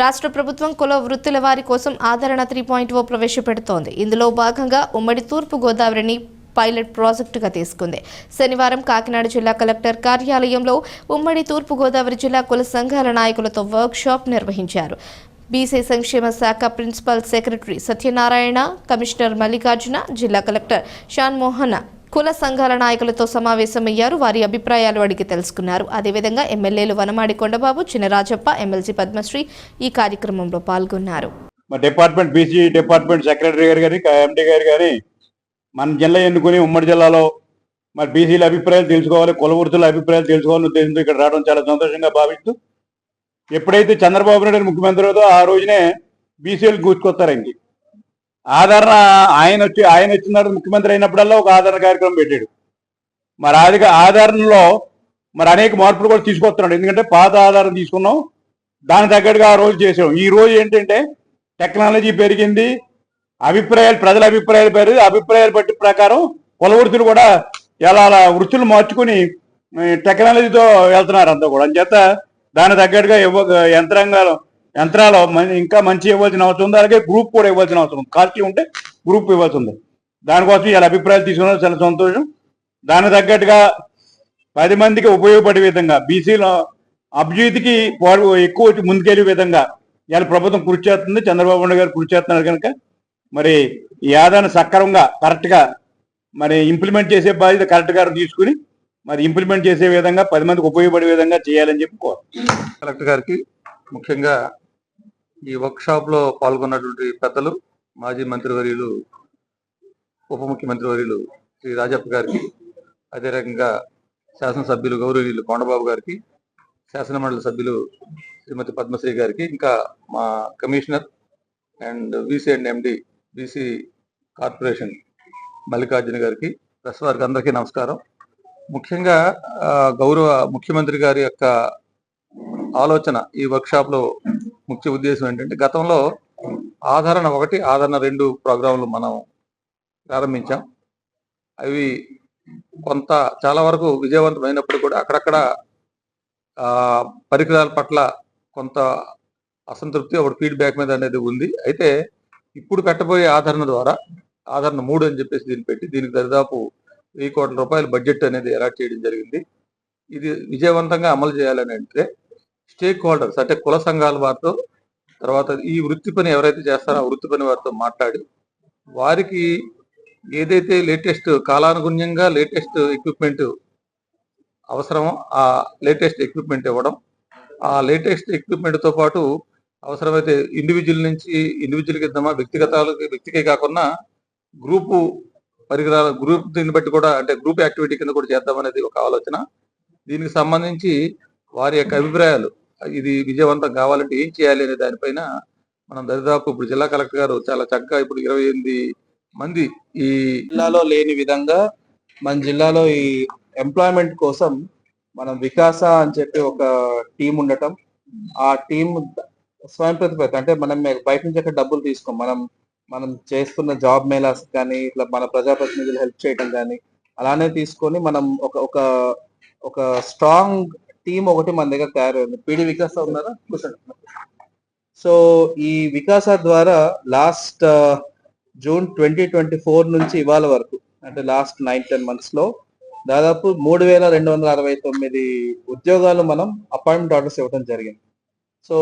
రాష్ట్ర ప్రభుత్వం కుల వృత్తుల వారి కోసం ఆదరణ త్రీ పాయింట్ ఓ ప్రవేశపెడుతోంది. ఇందులో భాగంగా ఉమ్మడి తూర్పు గోదావరిని పైలట్ ప్రాజెక్టుగా తీసుకుంది. శనివారం కాకినాడ జిల్లా కలెక్టర్ కార్యాలయంలో ఉమ్మడి తూర్పు గోదావరి జిల్లా కుల సంఘాల నాయకులతో వర్క్ షాప్ నిర్వహించారు. బీసీ సంక్షేమ శాఖ principal secretary Satyanarayana commissioner Mallikarjuna జిల్లా కలెక్టర్ షాన్ మోహన్ కుల సంఘాల నాయకులతో సమావేశమయ్యారు. వారి అభిప్రాయాలు అడిగి తెలుసుకున్నారు. అదేవిధంగా ఎమ్మెల్యేలు వనమాడి కొండబాబు చినరాజప్ప ఎమ్మెల్సీ పద్మశ్రీ ఈ కార్యక్రమంలో పాల్గొన్నారు. మా డిపార్ట్మెంట్ బీసీ డిపార్ట్మెంట్ సెక్రటరీ గారు కానీ ఎండి గారు కానీ మన జిల్లా ఎన్నుకుని ఉమ్మడి జిల్లాలో మరి బీసీల అభిప్రాయాలు తెలుసుకోవాలి కుల వృత్తుల అభిప్రాయాలు తెలుసుకోవాలని ఉద్దేశంతో ఇక్కడ రావడం చాలా సంతోషంగా భావిస్తూ ఎప్పుడైతే చంద్రబాబు నాయుడు ముఖ్యమంత్రి అవుతో ఆ రోజునే బీసీలు కూర్చుకొస్తారండి ఆదరణ ఆయన వచ్చి ఆయన వచ్చిన ముఖ్యమంత్రి అయినప్పుడల్లా ఒక ఆదరణ కార్యక్రమం పెట్టాడు. మరి అది ఆదరణలో మరి అనేక మార్పులు కూడా తీసుకొస్తున్నాడు. ఎందుకంటే పాత ఆధారం తీసుకున్నాం దానికి తగ్గట్టుగా ఆ రోజు చేసాం. ఈ రోజు ఏంటంటే టెక్నాలజీ పెరిగింది అభిప్రాయాలు ప్రజల అభిప్రాయాలు పెరిగి అభిప్రాయాలు బట్టి ప్రకారం కుల వృత్తులు కూడా ఎలా అలా వృత్తులు మార్చుకుని టెక్నాలజీతో వెళ్తున్నారు అంతా కూడా. అంచేత దానికి తగ్గట్టుగా యంత్రాంగాలు యంత్రాలు ఇంకా మంచి ఇవ్వాల్సిన అవసరం ఉంది. అలాగే గ్రూప్ కూడా ఇవ్వాల్సిన అవసరం ఉంది. కాస్ట్లీ ఉంటే గ్రూప్ ఇవ్వాల్సి ఉంది. దానికోసం ఇలా అభిప్రాయాలు తీసుకున్నారు. చాలా సంతోషం. దానికి తగ్గట్టుగా పది మందికి ఉపయోగపడే విధంగా బీసీలో అభివృద్ధికి ఎక్కువ ముందుకెళ్ళే విధంగా ఇవాళ ప్రభుత్వం కృషి చేస్తుంది. చంద్రబాబు నాయుడు గారు కృషి చేస్తున్నారు కనుక మరి ఈ ఆదాయాన్ని సక్రమంగా కరెక్ట్గా మరి ఇంప్లిమెంట్ చేసే బాధ్యత కరెక్ట్ గారు తీసుకుని మరి ఇంప్లిమెంట్ చేసే విధంగా పది మందికి ఉపయోగపడే విధంగా చేయాలని చెప్పి కోరు కలెక్టర్ గారికి ముఖ్యంగా ఈ వర్క్షాప్లో పాల్గొన్నటువంటి పెద్దలు మాజీ మంత్రివర్యులు ఉప ముఖ్యమంత్రి వర్యులు శ్రీ రాజప్ప గారికి అదే రకంగా శాసనసభ్యులు గౌరవీయులు కొండబాబు గారికి శాసనమండలి సభ్యులు శ్రీమతి పద్మశ్రీ గారికి ఇంకా మా commissioner and BC and MD BC corporation Mallikarjuna గారికి ప్రెస్ వారికి అందరికీ నమస్కారం. ముఖ్యంగా గౌరవ ముఖ్యమంత్రి గారి యొక్క ఆలోచన ఈ వర్క్షాప్లో ముఖ్య ఉద్దేశం ఏంటంటే గతంలో ఆదరణ ఒకటి ఆదరణ రెండు ప్రోగ్రాంలు మనం ప్రారంభించాం. అవి కొంత చాలా వరకు విజయవంతమైనప్పుడు కూడా అక్కడక్కడ పరికరాల పట్ల కొంత అసంతృప్తి ఒకటి ఫీడ్బ్యాక్ మీద అనేది ఉంది. అయితే ఇప్పుడు పెట్టబోయే ఆదరణ ద్వారా ఆదరణ మూడు అని చెప్పేసి దీన్ని పెట్టి దీనికి దరిదాపు వెయ్యి కోట్ల రూపాయల బడ్జెట్ అనేది అలాట్ చేయడం జరిగింది. ఇది విజయవంతంగా అమలు చేయాలని అంటే స్టేక్ హోల్డర్స్ అంటే కుల సంఘాల వారితో తర్వాత ఈ వృత్తి పని ఎవరైతే చేస్తారో ఆ వృత్తి పని వారితో మాట్లాడి వారికి ఏదైతే లేటెస్ట్ కాలానుగుణ్యంగా లేటెస్ట్ ఎక్విప్మెంట్ అవసరమో ఆ లేటెస్ట్ ఎక్విప్మెంట్ ఇవ్వడం ఆ లేటెస్ట్ ఎక్విప్మెంట్తో పాటు అవసరమైతే ఇండివిజువల్ నుంచి ఇండివిజువల్కి ఇద్దామా వ్యక్తిగతాలకి వ్యక్తికే కాకుండా గ్రూపు పరికరాల గ్రూప్ దీన్ని బట్టి కూడా అంటే గ్రూప్ యాక్టివిటీ కింద కూడా చేద్దామనేది ఒక ఆలోచన. దీనికి సంబంధించి వారి యొక్క అభిప్రాయాలు ఇది విజయవంతం కావాలంటే ఏం చేయాలి అనే దానిపైన మనం దరిదాపు ఇప్పుడు జిల్లా కలెక్టర్ గారు చాలా చక్కగా ఇప్పుడు ఇరవై ఎనిమిది మంది ఈ జిల్లాలో లేని విధంగా మన జిల్లాలో ఈ ఎంప్లాయ్మెంట్ కోసం మనం వికాస అని చెప్పి ఒక టీం ఉండటం. ఆ టీం స్వయం ప్రతిపత్తి అంటే మనం బయట నుంచి అక్కడ డబ్బులు తీసుకోం. మనం మనం చేస్తున్న జాబ్ మేళాస్ కానీ ఇట్లా మన ప్రజాప్రతినిధులు హెల్ప్ చేయడం కానీ అలానే తీసుకొని మనం ఒక ఒక ఒక స్ట్రాంగ్ టీం ఒకటి మన దగ్గర తయారైంది. పీడి వికాస ఉన్నారా? కూర్చోండి. సో ఈ వికాస ద్వారా last June twenty twenty four నుంచి ఇవాళ వరకు అంటే లాస్ట్ నైన్ టెన్ మంత్స్లో దాదాపు మూడు వేల రెండు వందల అరవై తొమ్మిది ఉద్యోగాలు మనం అపాయింట్మెంట్ ఆర్డర్స్ ఇవ్వడం జరిగింది. సో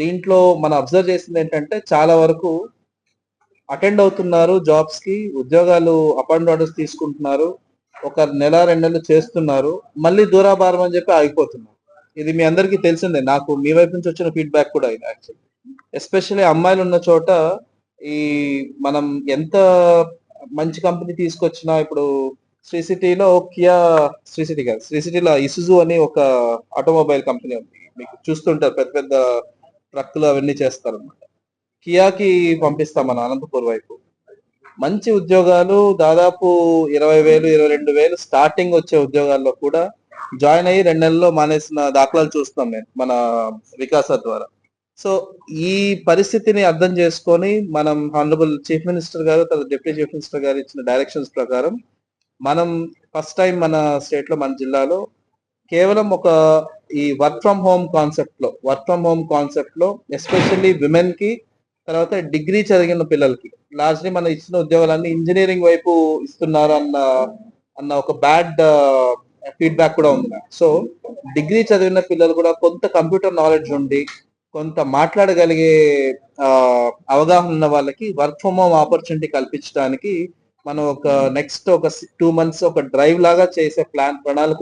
దీంట్లో మనం అబ్జర్వ్ చేసింది ఏంటంటే చాలా వరకు అటెండ్ అవుతున్నారు జాబ్స్కి ఉద్యోగాలు అపాయింట్మెంట్ ఆర్డర్స్ తీసుకుంటున్నారు. ఒక నెల రెండు నెలలు చేస్తున్నారు. మళ్ళీ దూరాభారం అని చెప్పి ఆగిపోతున్నారు. ఇది మీ అందరికీ తెలిసిందే. నాకు మీ వైపు నుంచి వచ్చిన ఫీడ్బ్యాక్ కూడా ఇది యాక్చువల్లీ ఎస్పెషల్లీ అమ్మాయిలు ఉన్న చోట ఈ మనం ఎంత మంచి కంపెనీ తీసుకొచ్చినా ఇప్పుడు శ్రీ సిటీలో కియా శ్రీ సిటీ కాదు శ్రీ సిటీలో ఇసుజు అని ఒక ఆటోమొబైల్ కంపెనీ ఉంది. మీకు చూస్తుంటారు పెద్ద పెద్ద ట్రక్కులు అవన్నీ చేస్తారు అనమాట కియాకి పంపిస్తాం మన అనంతపూర్ వైపు. మంచి ఉద్యోగాలు దాదాపు ఇరవై వేలు ఇరవై రెండు వేలు స్టార్టింగ్ వచ్చే ఉద్యోగాల్లో కూడా జాయిన్ అయ్యి రెండు నెలల్లో మానేసిన దాఖలాలు చూస్తాం నేను మన వికాస ద్వారా. సో ఈ పరిస్థితిని అర్థం చేసుకొని మనం హానరబుల్ చీఫ్ మినిస్టర్ గారు తర్వాత డిప్యూటీ చీఫ్ మినిస్టర్ గారు ఇచ్చిన డైరెక్షన్స్ ప్రకారం మనం ఫస్ట్ టైం మన స్టేట్లో మన జిల్లాలో కేవలం ఒక ఈ వర్క్ ఫ్రమ్ హోమ్ కాన్సెప్ట్లో వర్క్ ఫ్రమ్ హోమ్ కాన్సెప్ట్లో ఎస్పెషల్లీ విమెన్కి తర్వాత డిగ్రీ చదివిన పిల్లలకి. లాస్ట్లీ మన ఇచ్చిన ఉద్యోగాలన్నీ ఇంజనీరింగ్ వైపు ఇస్తున్నారు అన్న అన్న ఒక బ్యాడ్ ఫీడ్బ్యాక్ uh, కూడా ఉంది. సో డిగ్రీ చదివిన పిల్లలు కూడా కొంత కంప్యూటర్ నాలెడ్జ్ ఉండి కొంత మాట్లాడగలిగే ఆ, అవగాహన ఉన్న వాళ్ళకి వర్క్ ఫ్రమ్ హోమ్ ఆపర్చునిటీ కల్పించడానికి మనం ఒక నెక్స్ట్ ఒక టూ మంత్స్ ఒక డ్రైవ్ లాగా చేసే ప్లాన్ ప్రణాళిక